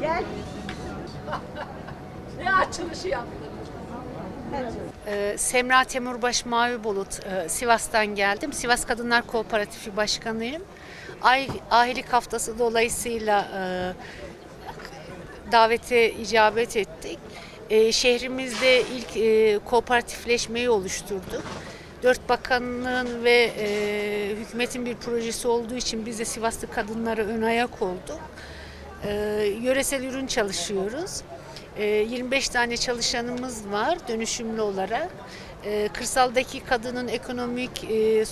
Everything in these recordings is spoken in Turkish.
Gel. ne açılışı yaptın? Ee, Semra Temurbaş Mavi Bulut, e, Sivas'tan geldim. Sivas Kadınlar Kooperatifi Başkanıyım. Ay, ahilik haftası dolayısıyla e, davete icabet ettik. E, şehrimizde ilk kooperatifleşmeyi oluşturduk. Dört bakanlığın ve hükümetin bir projesi olduğu için biz de Sivaslı kadınlara ön ayak olduk. E, yöresel ürün çalışıyoruz. E, 25 tane çalışanımız var dönüşümlü olarak. E, kırsaldaki kadının ekonomik e, e,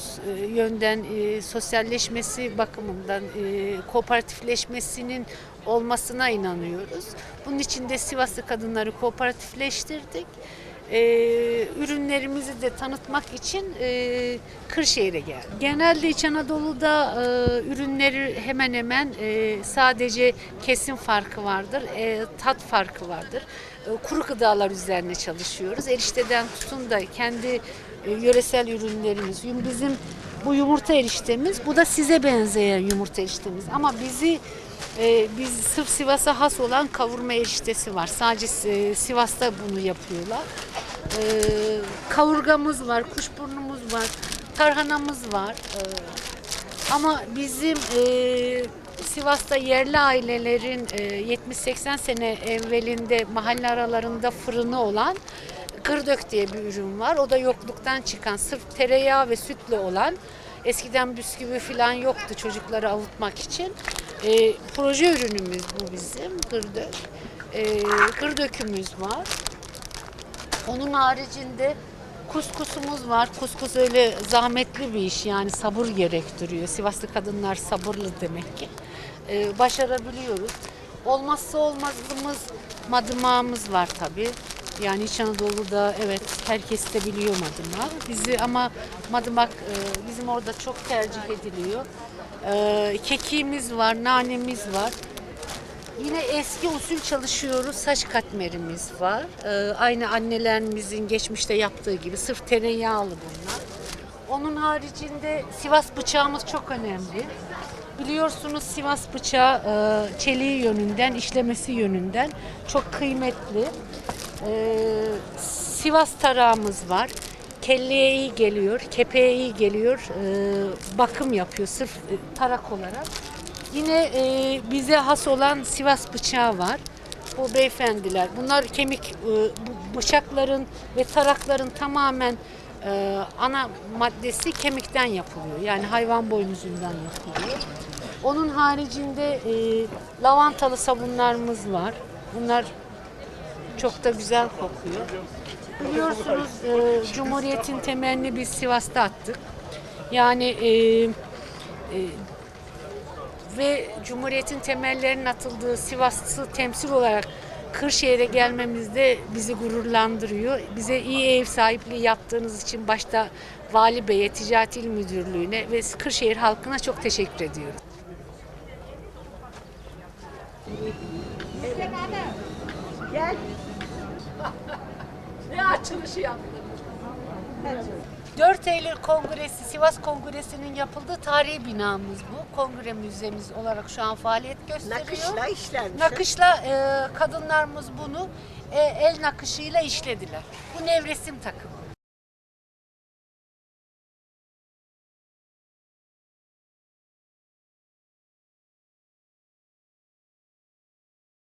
yönden e, sosyalleşmesi bakımından e, kooperatifleşmesinin olmasına inanıyoruz. Bunun için de Sivaslı kadınları kooperatifleştirdik. E, ürünlerimizi de tanıtmak için e, Kırşehir'e geldik. Genelde İç Anadolu'da e, ürünleri hemen hemen e, sadece kesim farkı vardır, e, tat farkı vardır. E, kuru gıdalar üzerine çalışıyoruz. Erişteden tutun da kendi e, yöresel ürünlerimiz. Bizim bu yumurta eriştemiz, bu da size benzeyen yumurta eriştemiz. Ama bizi e, biz sırf Sivas'a has olan kavurma eriştesi var. Sadece e, Sivas'ta bunu yapıyorlar. E, kavurgamız var, kuşburnumuz var, tarhanamız var. E, ama bizim e, Sivas'ta yerli ailelerin e, 70-80 sene evvelinde mahalle aralarında fırını olan Kırdök diye bir ürün var. O da yokluktan çıkan sırf tereyağı ve sütle olan eskiden bisküvi falan yoktu çocukları avutmak için. E, proje ürünümüz bu bizim Kırdök. E, Kırdökümüz var. Onun haricinde kuskusumuz var. Kuskus öyle zahmetli bir iş yani sabır gerektiriyor. Sivaslı kadınlar sabırlı demek ki. Ee, başarabiliyoruz. Olmazsa olmazımız madımağımız var tabii. Yani İç Anadolu'da evet herkes de biliyor madımağı. Bizi ama madımak e, bizim orada çok tercih ediliyor. Ee, kekiğimiz var, nanemiz var. Yine eski usul çalışıyoruz. Saç katmerimiz var. Ee, aynı annelerimizin geçmişte yaptığı gibi sırf tereyağlı bunlar. Onun haricinde Sivas bıçağımız çok önemli. Biliyorsunuz Sivas bıçağı e, çeliği yönünden, işlemesi yönünden çok kıymetli. Ee, Sivas tarağımız var. Kelleye iyi geliyor, kepeğe iyi geliyor. Ee, bakım yapıyor sırf e, tarak olarak. Yine e, bize has olan Sivas bıçağı var. Bu beyefendiler. Bunlar kemik e, bıçakların ve tarakların tamamen e, ana maddesi kemikten yapılıyor. Yani hayvan boynuzundan yapılıyor. Onun haricinde e, lavantalı sabunlarımız var. Bunlar çok da güzel kokuyor. Biliyorsunuz e, Cumhuriyet'in temelini biz Sivas'ta attık. Yani e, e, ve Cumhuriyet'in temellerinin atıldığı Sivas'ı temsil olarak Kırşehir'e gelmemiz de bizi gururlandırıyor. Bize iyi ev sahipliği yaptığınız için başta Vali Bey'e, Ticaret İl Müdürlüğü'ne ve Kırşehir halkına çok teşekkür ediyorum. Gel. Ne açılışı yaptın? 4 Eylül Kongresi, Sivas Kongresi'nin yapıldığı tarihi binamız bu. Kongre müzemiz olarak şu an faaliyet gösteriyor. Nakışla işlenmiş. Nakışla e, kadınlarımız bunu e, el nakışıyla işlediler. Bu nevresim takımı.